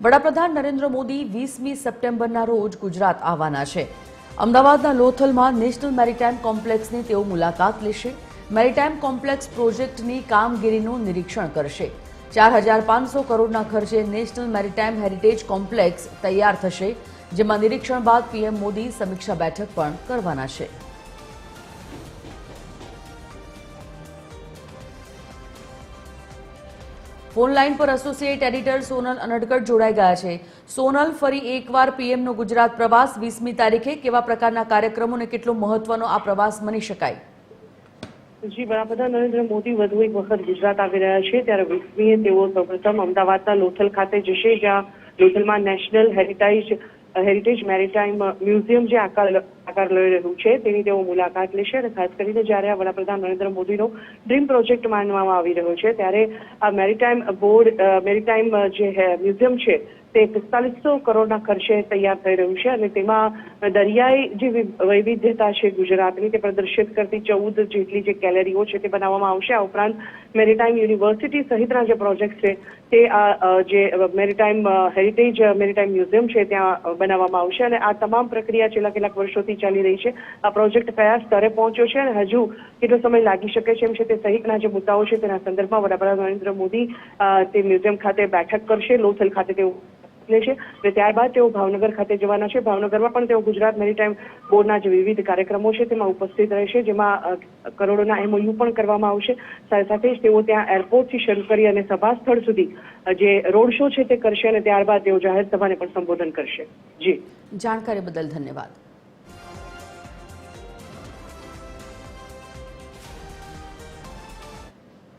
વડાપ્રધાન નરેન્દ્ર મોદી વીસમી સપ્ટેમ્બરના રોજ ગુજરાત આવવાના છે. અમદાવાદના લોથલમાં નેશનલ મેરીટાઈમ કોમ્પ્લેક્સની તેઓ મુલાકાત લેશે. મેરીટાઈમ કોમ્પ્લેક્સ પ્રોજેક્ટની કામગીરીનું નિરીક્ષણ કરશે. ચાર હજાર પાંચસો કરોડના ખર્ચે નેશનલ મેરીટાઈમ હેરિટેજ કોમ્પ્લેક્સ તૈયાર થશે, જેમાં નિરીક્ષણ બાદ પીએમ મોદી સમીક્ષા બેઠક પણ કરવાના છે. ફોન લાઈન પર એસોસિએટ એડિટર સોનલ અનડકટ જોડાઈ ગયા છે. સોનલ, ફરી એકવાર પીએમનો ગુજરાત પ્રવાસ વીસમી તારીખે કેવા પ્રકારના કાર્યક્રમો અને કેટલો મહત્વનો આ પ્રવાસ મની શકાય? જી વડાપ્રધાન નરેન્દ્ર મોદી વધુ એક વખત ગુજરાત આવી રહ્યા છે. ત્યારે વીસમીએ તેઓ સૌપ્રથમ અમદાવાદના લોથલ ખાતે જશે, જ્યાં લોથલમાં national heritage heritage maritime museum જે આકાર આકાર લઈ રહ્યું છે. તેની તેઓ મુલાકાત લેશે અને ખાસ કરીને જ્યારે આ વડાપ્રધાન નરેન્દ્ર મોદીનો ડ્રીમ પ્રોજેક્ટ માનવામાં આવી રહ્યો છે, ત્યારે આ મેરીટાઈમ બોર્ડ મેરીટાઈમ જે મ્યુઝિયમ છે, તે પિસ્તાલીસો કરોડના ખર્ચે તૈયાર થઈ રહ્યું છે અને તેમાં દરિયાઈ જે વૈવિધ્યતા છે ગુજરાતની તે પ્રદર્શિત કરતી ચૌદ જેટલી જે ગેલેરીઓ છે તે બનાવવામાં આવશે. આ ઉપરાંત મેરીટાઈમ યુનિવર્સિટી સહિતના જે પ્રોજેક્ટ છે તે આ જે મેરીટાઈમ હેરિટેજ મેરીટાઈમ મ્યુઝિયમ છે ત્યાં બનાવવામાં આવશે અને આ તમામ પ્રક્રિયા છેલ્લા કેટલાક વર્ષોથી ચાલી રહી છે. આ પ્રોજેક્ટ કયા સ્તરે પહોંચ્યો છે અને હજુ કેટલો સમય લાગી શકે છે એમ છે તે સહિતના જે મુદ્દાઓ છે તેના સંદર્ભમાં વડાપ્રધાન નરેન્દ્ર મોદી તે મ્યુઝિયમ ખાતે બેઠક કરશે. લોથલ ખાતે તેઓ લેશે અને ત્યારબાદ તેઓ ભાવનગર ખાતે જવાના છે. ભાવનગરમાં પણ તેઓ ગુજરાત મેરીટાઈમ બોર્ડના જે વિવિધ કાર્યક્રમો છે તેમાં ઉપસ્થિત રહેશે જેમાં કરોડોના એમઓયુ પણ કરવામાં આવશે. સાથે જ તેઓ ત્યાં એરપોર્ટથી શરૂ કરી અને સભા સ્થળ સુધી જે રોડ શો છે તે કરશે અને ત્યારબાદ તેઓ જાહેર સભાને પણ સંબોધન કરશે. જી. જાણકારી બદલ ધન્યવાદ.